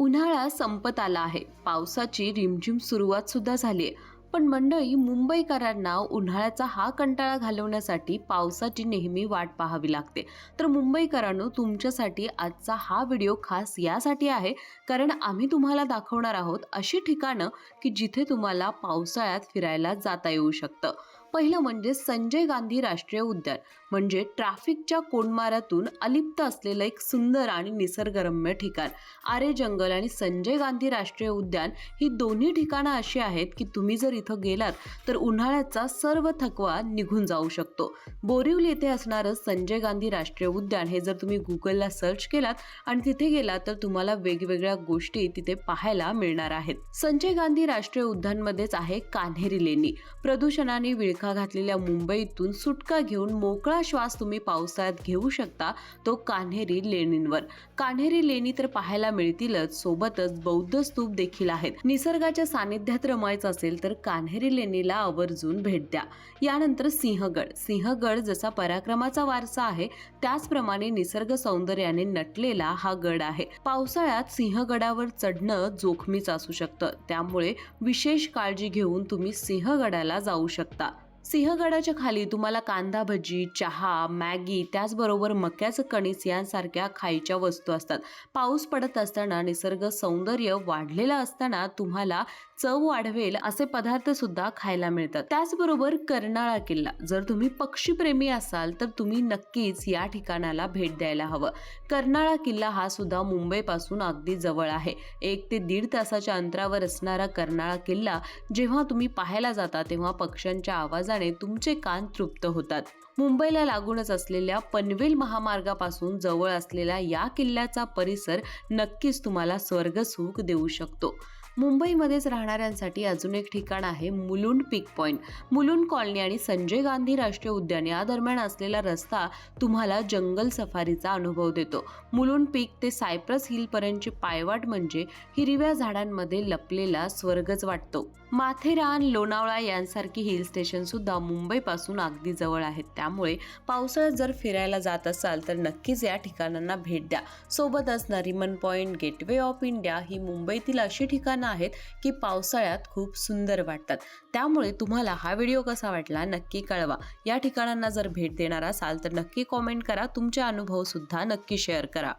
उन्हाळा संपत आला आहे. पावसाची रिमझिम सुरुवात सुद्धा झाली आहे पण मंडळी मुंबईकरांना उन्हाळ्याचा हा कंटाळा घालवण्यासाठी पावसाची नेहमी वाट पाहावी लागते. तर मुंबईकरांनो तुमच्यासाठी आजचा हा व्हिडिओ खास यासाठी आहे कारण आम्ही तुम्हाला दाखवणार आहोत अशी ठिकाणं की जिथे तुम्हाला पावसाळ्यात फिरायला जाता येऊ शकतं. पहिलं म्हणजे संजय गांधी राष्ट्रीय उद्यान. म्हणजे ट्रॅफिकच्या कोंडमाऱ्यातून अलिप्त असलेलं एक सुंदर आणि निसर्गरम्य ठिकाण. आरे जंगल आणि संजय गांधी राष्ट्रीय उद्यान ही दोन्ही ठिकाणं अशी आहेत की तुम्ही जर इथं गेलात तर उन्हाळ्याचा सर्व थकवा निघून जाऊ शकतो. बोरिवली येथे असणारं संजय गांधी राष्ट्रीय उद्यान हे जर तुम्ही गुगलला सर्च केलात आणि तिथे गेलात तर तुम्हाला वेगवेगळ्या गोष्टी तिथे पाहायला मिळणार आहेत. संजय गांधी राष्ट्रीय उद्यानमध्येच आहे कान्हेरी लेणी. प्रदूषणाने विळखा घातलेल्या मुंबईतून सुटका घेऊन मोकळा श्वास तुम्ही पावसाळ्यात घेऊ शकता तो कान्हेरी लेणींवर. कान्हेरी लेणी तर पाहायला मिळतीलच सोबतच बौद्ध स्तूप देखील आहेत. निसर्गाच्या सानिध्यात रमायचं असेल तर कान्हेरी लेणीला आवर्जून भेट द्या. यानंतर सिंहगड. सिंहगड जसा पराक्रमाचा वारसा आहे त्याचप्रमाणे निसर्ग सौंदर्याने नटलेला हा गड आहे. पावसाळ्यात सिंहगडावर चढणं जोखमीच असू शकतं. त्यामुळे विशेष काळजी घेऊन तुम्ही सिंहगडाला जाऊ शकता. सिंहगडाच्या खाली तुम्हाला कांदा भजी चहा मॅगी त्याचबरोबर मक्याचं कणीस यांसारख्या खायच्या वस्तू असतात. पाऊस पडत असताना निसर्ग सौंदर्य वाढलेलं असताना तुम्हाला चव वाढवेल असे पदार्थ सुद्धा खायला मिळतात. त्याचबरोबर कर्नाळा किल्ला. जर तुम्ही पक्षीप्रेमी असाल तर तुम्ही नक्कीच या ठिकाणाला भेट द्यायला हवं. कर्नाळा किल्ला हा सुद्धा मुंबईपासून अगदी जवळ आहे. एक ते दीड तासाच्या अंतरावर असणारा कर्नाळा किल्ला जेव्हा तुम्ही पाहायला जाता तेव्हा पक्ष्यांच्या आवाजाने तुमचे कान तृप्त होतात. मुंबईला लागूनच असलेल्या पनवेल महामार्गापासून जवळ असलेला या किल्ल्याचा परिसर नक्कीच तुम्हाला स्वर्गसुख देऊ शकतो. मुंबईमध्येच राहणाऱ्यांसाठी अजून एक ठिकाण आहे Mulund peak point Mulund colony आणि संजय गांधी राष्ट्रीय उद्यान या दरम्यान असलेला रस्ता तुम्हाला जंगल सफारीचा अनुभव देतो. मुलुंड पीक ते सायप्रस हिलपर्यंतची पायवाट म्हणजे हिरव्या झाडांमध्ये लपलेला स्वर्गच वाटतो. माथेरान लोणावळा यांसारखी हिल स्टेशनसुद्धा मुंबईपासून अगदी जवळ आहेत. त्यामुळे पावसाळ्यात जर फिरायला जात असाल तर नक्कीच या ठिकाणांना भेट द्या. सोबतच Nariman point gateway of India ही मुंबईतील अशी ठिकाणं आहेत की पावसाळ्यात खूप सुंदर वाटतात. त्यामुळे तुम्हाला हा व्हिडिओ कसा वाटला नक्की कळवा. या ठिकाणांना जर भेट देणार असाल तर नक्की कॉमेंट करा. तुमचे अनुभवसुद्धा नक्की शेअर करा.